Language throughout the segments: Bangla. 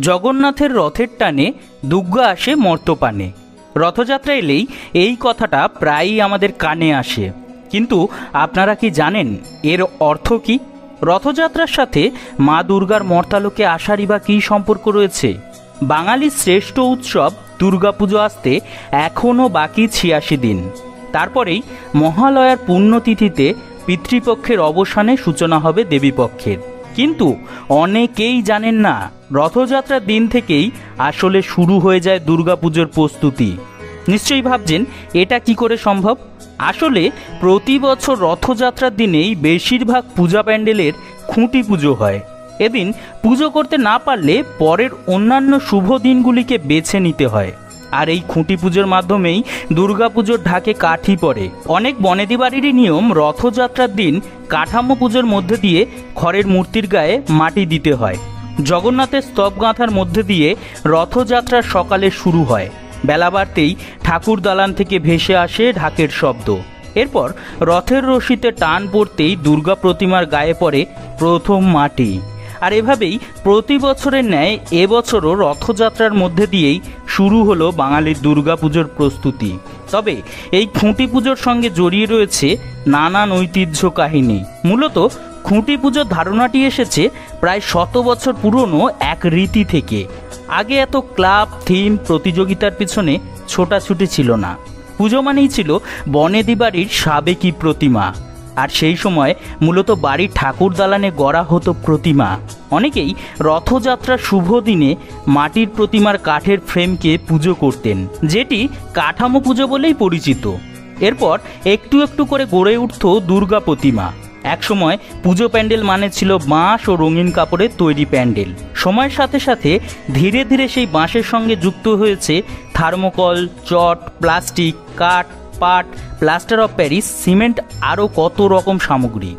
জগন্নাথের রথের টানে দুর্গা আসে মর্তপানে। রথযাত্রা এলেই এই কথাটা প্রায়ই আমাদের কানে আসে। কিন্তু আপনারা কি জানেন এর অর্থ কি? রথযাত্রার সাথে মা দুর্গার মর্তালোকে আসারই বা কী সম্পর্ক রয়েছে? বাঙালির শ্রেষ্ঠ উৎসব দুর্গাপুজো আসতে এখনও বাকি ছিয়াশি দিন। তারপরেই মহালয়ার পুণ্যতিথিতে পিতৃপক্ষের অবসানে সূচনা হবে দেবীপক্ষের। কিন্তু অনেকেই জানেন না, রথযাত্রার দিন থেকেই আসলে শুরু হয়ে যায় দুর্গাপুজোর প্রস্তুতি। নিশ্চয়ই ভাবছেন, এটা কি করে সম্ভব? আসলে প্রতি বছর রথযাত্রার দিনেই বেশিরভাগ পূজা প্যান্ডেলের খুঁটি পুজো হয়। এদিন পুজো করতে না পারলে পরের অন্যান্য শুভ দিনগুলিকে বেছে নিতে হয়। আর এই খুঁটি পুজোর মাধ্যমেই দুর্গাপুজোর ঢাকে কাঠি পড়ে। অনেক বনেদি বাড়িরই নিয়ম রথযাত্রার দিন কাঠামো পুজোর মধ্যে দিয়ে খড়ের মূর্তির গায়ে মাটি দিতে হয়। জগন্নাথের স্তব গাঁথার মধ্যে দিয়ে রথযাত্রার সকালে শুরু হয়। বেলা বাড়তেই ঠাকুর দালান থেকে ভেসে আসে ঢাকের শব্দ। এরপর রথের রশিতে টান পড়তেই দুর্গা প্রতিমার গায়ে পড়ে প্রথম মাটি। আর এভাবেই প্রতি বছরের ন্যায় এবছরও রথযাত্রার মধ্যে দিয়েই শুরু হলো বাঙালির দুর্গাপুজোর প্রস্তুতি। তবে এই খুঁটি পুজোর সঙ্গে জড়িয়ে রয়েছে নানান ঐতিহ্য কাহিনী। মূলত খুঁটি পুজোর ধারণাটি এসেছে প্রায় শত বছর পুরনো এক রীতি থেকে। আগে এত ক্লাব, থিম, প্রতিযোগিতার পিছনে ছোটাছুটি ছিল না। পুজো মানেই ছিল বনেদি বাড়ির সাবেকি প্রতিমা। আর সেই সময় মূলত বাড়ির ঠাকুর দালানে গড়া হতো প্রতিমা। অনেকেই রথযাত্রার শুভ দিনে মাটির প্রতিমার কাঠের ফ্রেমকে পুজো করতেন, যেটি কাঠামো পুজো বলেই পরিচিত। এরপর একটু একটু করে গড়ে উঠত দুর্গা প্রতিমা। একসময় পুজো প্যান্ডেল মানে ছিল বাঁশ ও রঙিন কাপড়ের তৈরি প্যান্ডেল। সময়ের সাথে সাথে ধীরে ধীরে সেই বাঁশের সঙ্গে যুক্ত হয়েছে থার্মোকল, চট, প্লাস্টিক, কাঠ পাট, প্লাস্টার অফ প্যারিস, সিমেন্ট আরও কত রকম সামগ্রী?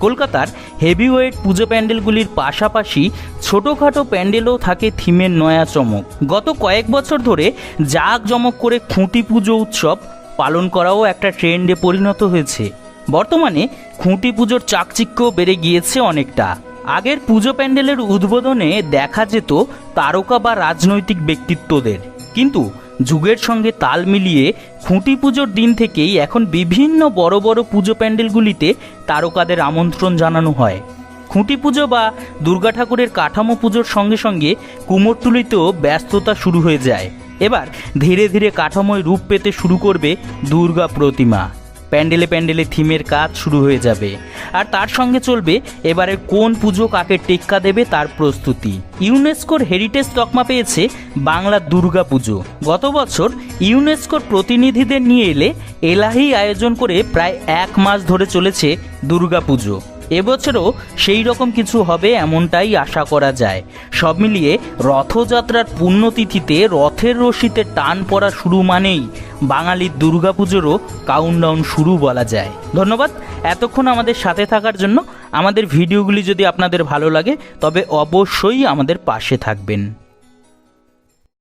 কলকাতার হেভিওয়েট পুজো প্যান্ডেলগুলির পাশাপাশি ছোটোখাটো প্যান্ডেলও থাকে থিমের নয়া চমক। গত কয়েক বছর ধরে জাঁকজমক করে খুঁটি পুজো উৎসব পালন করাও একটা ট্রেন্ডে পরিণত হয়েছে। বর্তমানে খুঁটি পুজোর চাকচিক্য বেড়ে গিয়েছে অনেকটা। আগের পুজো প্যান্ডেলের উদ্বোধনে দেখা যেত তারকা বা রাজনৈতিক ব্যক্তিত্বদের। কিন্তু যুগের সঙ্গে তাল মিলিয়ে খুঁটি পুজোর দিন থেকেই এখন বিভিন্ন বড় বড় পুজো প্যান্ডেলগুলিতে তারকাদের আমন্ত্রণ জানানো হয়। খুঁটি পুজো বা দুর্গা ঠাকুরের কাঠামো পুজোর সঙ্গে সঙ্গে কুমোরটুলিতেও ব্যস্ততা শুরু হয়ে যায়। এবার ধীরে ধীরে কাঠামোয় রূপ পেতে শুরু করবে দুর্গা প্রতিমা। প্যান্ডেলে প্যান্ডেলে থিমের কাজ শুরু হয়ে যাবে। আর তার সঙ্গে চলবে এবারে কোন পুজো কাকে টেক্কা দেবে তার প্রস্তুতি। ইউনেস্কোর হেরিটেজ তকমা পেয়েছে বাংলা দুর্গা পুজো। গত বছর ইউনেস্কোর প্রতিনিধিদের নিয়ে এলে এলাহি আয়োজন করে প্রায় এক মাস ধরে চলেছে দুর্গা পুজো। এবছরও সেই রকম কিছু হবে এমনটাই আশা করা যায়। সব মিলিয়ে রথযাত্রার পুণ্যতিথিতে রথের রশিতে টান পড়া শুরু মানেই বাঙালির দুর্গাপুজোরও কাউন্টডাউন শুরু বলা যায়। ধন্যবাদ, এতক্ষণ আমাদের সাথে থাকার জন্য। আমাদের ভিডিওগুলি যদি আপনাদের ভালো লাগে, তবে অবশ্যই আমাদের পাশে থাকবেন।